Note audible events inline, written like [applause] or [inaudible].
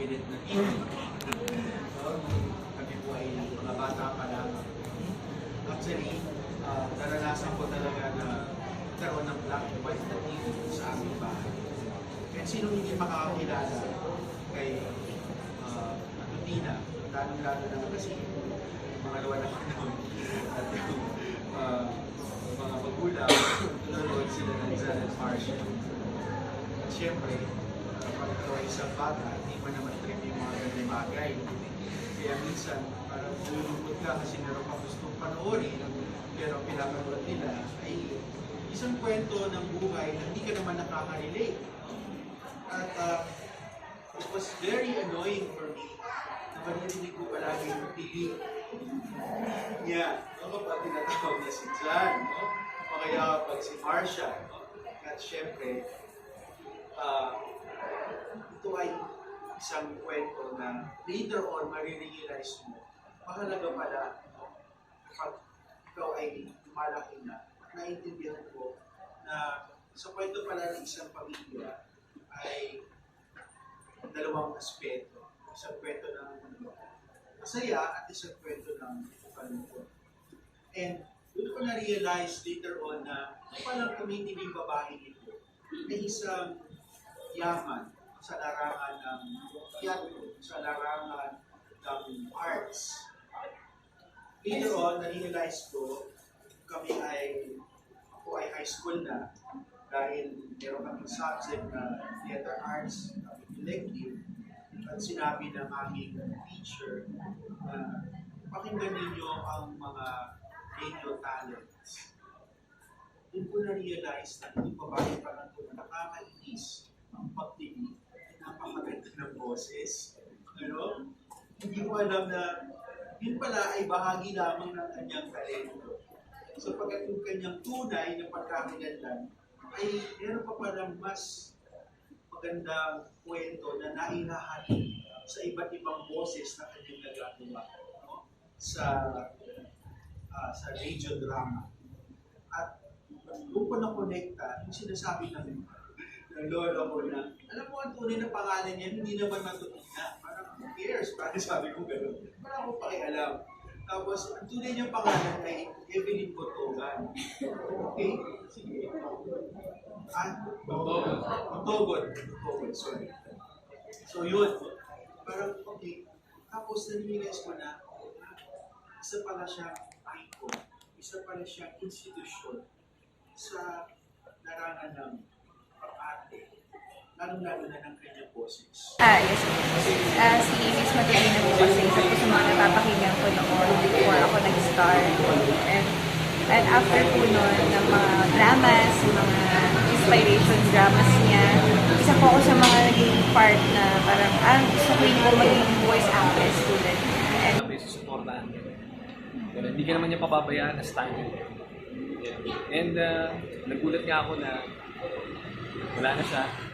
cabinet na. So, kami po ay mga bata pa lang. Actually, uh, naranasan ko talaga na karoon ng black and white na TV sa aming bahay. Kaya sino hindi makakakilala kay uh, Tutina, lalo-lalo na kasi pangalawa naman namin at yung uh, mga magulang, nanonood sila ng Zan syempre, kapag ikaw ay isang bata, hindi mo naman trip yung mga ganyan bagay. Kaya minsan, parang nalulungkot ka kasi meron ka gustong panoorin, pero pinapanood nila ay isang kwento ng buhay na hindi ka naman nakaka-relate. At uh, it was very annoying for me na maririnig ko palagi yung TV. Yeah, ako pa tinatawag na si John, no? O kaya pag si Marsha, no? At syempre, ah, ito ay isang kwento na later on marirealize mo, mahalaga pala kapag ikaw ay lumalaki na, naiintindihan ko na sa kwento pala ng isang pamilya ay dalawang aspeto. Isang kwento ng masaya at isang kwento ng kalungkot. And doon ko na-realize later on na palang tumitingin babae nito ay isang yaman sa larangan ng teatro, sa larangan ng arts. Later on, na-realize ko kami ay ako ay high school na dahil meron kaming subject na theater arts, kaming elective, at sinabi ng aming teacher na pakinggan ninyo ang mga radio talents. Doon ko na-realize na babae pa ito na nakakainis ang pagtinig at napakaganda ng boses. Ano? Hindi ko alam na yun pala ay bahagi lamang ng kanyang talento. Sapagkat yung kanyang tunay na pagkakagandan ay meron pa palang mas magandang kwento na naihahati sa iba't ibang boses na kanyang nagagawa no? sa ah, sa radio drama. At doon ko na-connecta yung sinasabi ng, ng lolo ko na, alam mo, ang tunay na pangalan niya, hindi naman matutina. Parang, who cares? Parang [laughs] sabi ko gano'n. Wala akong pakialam. Tapos, ang tunay niyang pangalan ay Evelyn Botogan. Okay? Sige. Ah, Botogan. Botogan. Botogan, sorry. So, yun. Parang, okay. Tapos, nanirealize ko na, isa pala siya icon. Isa pala siya institusyon sa larangan ng pag-arte. Lalo-lalo na ng kanyang boses. Ah, yes. Ah, si Miss Madalena po kasi isa po sa mga napapakinggan ko noon before ako nag-start. And, and after po noon, ng mga dramas, mga inspiration dramas niya, isa po ako sa mga naging part na parang, ah, gusto ko yun po maging voice actress tulad niya. And Sabi, susuportahan ka. Pero hindi ka naman niya pababayaan as time. Yeah. And uh, nagulat nga ako na wala na siya.